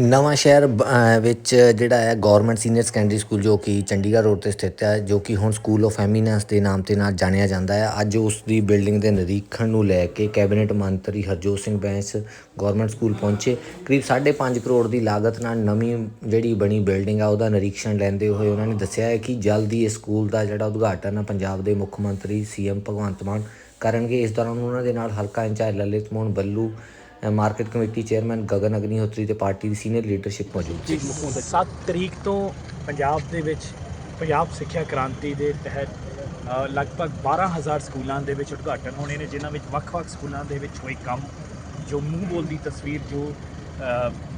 ਨਵਾਂ ਸ਼ਹਿਰ ਬ- ਵਿੱਚ ਜਿਹੜਾ ਹੈ ਗਵਰਨਮੈਂਟ ਸੀਨੀਅਰ ਸੈਕੰਡਰੀ ਸਕੂਲ ਜੋ ਕਿ ਚੰਡੀਗੜ੍ਹ ਰੋਡ ਤੇ ਸਥਿਤ ਹੈ, ਜੋ ਕਿ ਹੁਣ ਸਕੂਲ ਆਫ ਐਮੀਨੈਂਸ ਦੇ ਨਾਮ ਤੇ ਨਾਲ ਜਾਣਿਆ ਜਾਂਦਾ ਹੈ। ਅੱਜ ਉਸ ਦੀ ਬਿਲਡਿੰਗ ਦੇ ਨਿਰੀਖਣ ਨੂੰ ਲੈ ਕੇ ਕੈਬਨਿਟ ਮੰਤਰੀ ਹਰਜੋਤ ਸਿੰਘ ਬੈਂਸ ਗਵਰਨਮੈਂਟ ਸਕੂਲ ਪਹੁੰਚੇ। ਕਰੀਬ 5.5 ਕਰੋੜ ਦੀ ਲਾਗਤ ਨਾਲ ਨਵੀਂ ਜਿਹੜੀ ਬਣੀ ਬਿਲਡਿੰਗ ਆ, ਉਹਦਾ ਨਿਰੀਖਣ ਲੈਂਦੇ ਹੋਏ ਉਹਨਾਂ ਨੇ ਦੱਸਿਆ ਹੈ ਕਿ ਜਲਦੀ ਇਸ ਸਕੂਲ ਦਾ ਜਿਹੜਾ ਉਦਘਾਟਨ ਆ, ਪੰਜਾਬ ਦੇ ਮੁੱਖ ਮੰਤਰੀ ਸੀਐਮ ਭਗਵੰਤ ਮਾਨ ਕਰਨਗੇ। ਇਸ ਦੌਰਾਨ ਉਹਨਾਂ ਦੇ ਨਾਲ ਹਲਕਾ in charge Lalit Mohan Ballu market committee chairman Gagan Agnihotri ਤੇ ਪਾਰਟੀ ਦੀ ਸੀਨੀਅਰ ਲੀਡਰਸ਼ਿਪ ਮੌਜੂਦ ਸੀ। 7 ਤਰੀਕ ਤੋਂ ਪੰਜਾਬ ਦੇ ਵਿੱਚ ਪੰਜਾਬ ਸਿੱਖਿਆ ਕ੍ਰਾਂਤੀ ਦੇ ਤਹਿਤ ਅ, ਲਗਭਗ 12000 ਸਕੂਲਾਂ ਦੇ ਵਿੱਚ ਉਦਘਾਟਨ ਹੋਣੇ ਨੇ ਜਿਨ੍ਹਾਂ ਵਿੱਚ ਵੱਖ-ਵੱਖ ਸਕੂਲਾਂ ਦੇ ਵਿੱਚ ਹੋਏ ਕੰਮ ਜੋ ਮੂੰਹ ਬੋਲਦੀ ਤਸਵੀਰ ਜੋ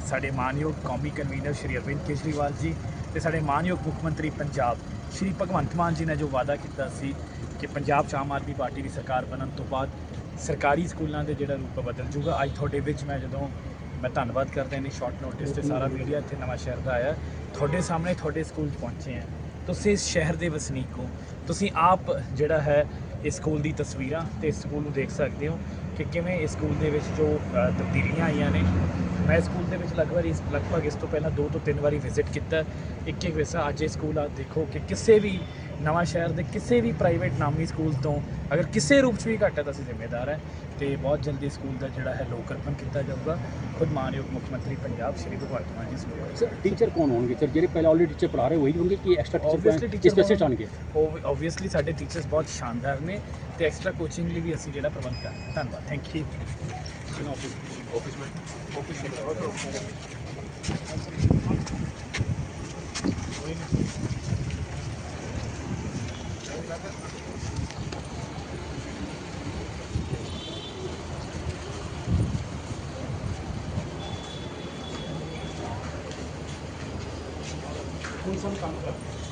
ਸਾਡੇ ਮਾਨਯੋਗ ਕੌਮੀ ਕਨਵੀਨਰ ਸ਼੍ਰੀ ਅਰਵਿੰਦ ਕੇਜਰੀਵਾਲ ਜੀ ਤੇ ਸਾਡੇ ਮਾਨਯੋਗ ਮੁੱਖ ਮੰਤਰੀ ਪੰਜਾਬ ਸ਼੍ਰੀ ਭਗਵੰਤ ਮਾਨ ਜੀ ਨੇ ਜੋ ਵਾਅਦਾ ਕੀਤਾ ਸੀ ਕਿ ਪੰਜਾਬ 'ਚ ਆਮ ਆਦਮੀ ਪਾਰਟੀ ਦੀ ਸਰਕਾਰ ਬਣਨ ਤੋਂ ਬਾਅਦ ਸਰਕਾਰੀ ਸਕੂਲਾਂ ਦੇ ਜਿਹੜਾ ਰੂਪ ਬਦਲ ਜੂਗਾ। ਅੱਜ ਤੁਹਾਡੇ ਵਿੱਚ ਮੈਂ ਜਦੋਂ ਮੈਂ ਧੰਨਵਾਦ ਕਰਦਾ ਹਾਂ ਸ਼ਾਰਟ ਨੋਟਿਸ ਤੇ ਸਾਰਾ ਮੀਡੀਆ ਇੱਥੇ ਨਵਾਂ ਸ਼ਹਿਰ ਦਾ ਆਇਆ। ਤੁਹਾਡੇ ਸਾਹਮਣੇ ਤੁਹਾਡੇ ਸਕੂਲ 'ਚ ਪਹੁੰਚੇ ਆ ਤੁਸੀਂ ਇਸ ਸ਼ਹਿਰ ਦੇ ਵਸਨੀਕ ਹੋ। ਤੁਸੀਂ ਆਪ ਜਿਹੜਾ ਹੈ ਇਸ ਸਕੂਲ ਦੀ ਤਸਵੀਰਾਂ ਤੇ ਇਸ ਸਕੂਲ ਨੂੰ ਦੇਖ ਸਕਦੇ ਹੋ ਕਿ ਕਿਵੇਂ ਇਸ ਸਕੂਲ ਦੇ ਵਿੱਚ ਜੋ ਤਬਦੀਲੀਆਂ ਆਈਆਂ ਨੇ। ਮੈਂ ਸਕੂਲ ਦੇ ਵਿੱਚ ਲਗਭਗ ਇਸ ਲਗਭਗ ਇਸ ਤੋਂ ਪਹਿਲਾਂ ਦੋ ਤੋਂ ਤਿੰਨ ਵਾਰੀ ਵਿਜ਼ਿਟ ਕੀਤਾ। ਇੱਕ ਇੱਕ ਵਿਸਾ ਅੱਜ ਇਹ ਸਕੂਲ ਆ ਦੇਖੋ ਕਿ ਕਿਸੇ ਵੀ ਨਵਾਂ ਸ਼ਹਿਰ ਦੇ ਕਿਸੇ ਵੀ ਪ੍ਰਾਈਵੇਟ ਨਾਮੀ ਸਕੂਲ ਤੋਂ ਅਗਰ ਕਿਸੇ ਰੂਪ 'ਚ ਵੀ ਘੱਟ ਹੈ ਤਾਂ ਅਸੀਂ ਜ਼ਿੰਮੇਦਾਰ ਹੈ ਤੇ ਬਹੁਤ ਜਲਦੀ ਸਕੂਲ ਦਾ ਜਿਹੜਾ ਹੈ ਲੋਕ ਅਰਪਣ ਕੀਤਾ ਜਾਊਗਾ। ਖੁਦ ਮਾਨਯੋਗ ਮੁੱਖ ਮੰਤਰੀ ਪੰਜਾਬ ਸ਼੍ਰੀ ਭਗਵੰਤ ਮਾਨ ਜੀ ਸਕੂਲ ਸਰ ਟੀਚਰ ਕੌਣ ਹੋਣਗੇ? ਸਰ ਜਿਹੜੇ ਪਹਿਲਾਂ ਆਲਰੇਡੀ ਟੀਚਰ ਪੜ੍ਹਾ ਰਹੇ ਵਹੀ ਹੋਣਗੇ ਕਿ ਐਕਸਟਰਾ ਟੀਚਰ teacher ਸਪੈਸ਼ਲ ਆਣਗੇ ਓਬਵੀਅਸਲੀ ਸਾਡੇ ਟੀਚਰਸ ਬਹੁਤ ਸ਼ਾਨਦਾਰ ਨੇ ਤੇ ਐਕਸਟਰਾ ਕੋਚਿੰਗ ਲਈ ਵੀ ਅਸੀਂ ਜਿਹੜਾ ਪ੍ਰਬੰਧ ਕਰ। ਧੰਨਵਾਦ। ਥੈਂਕ ਯੂ ਕੌਣ ਸਭ ਕੰਮ ਕਰ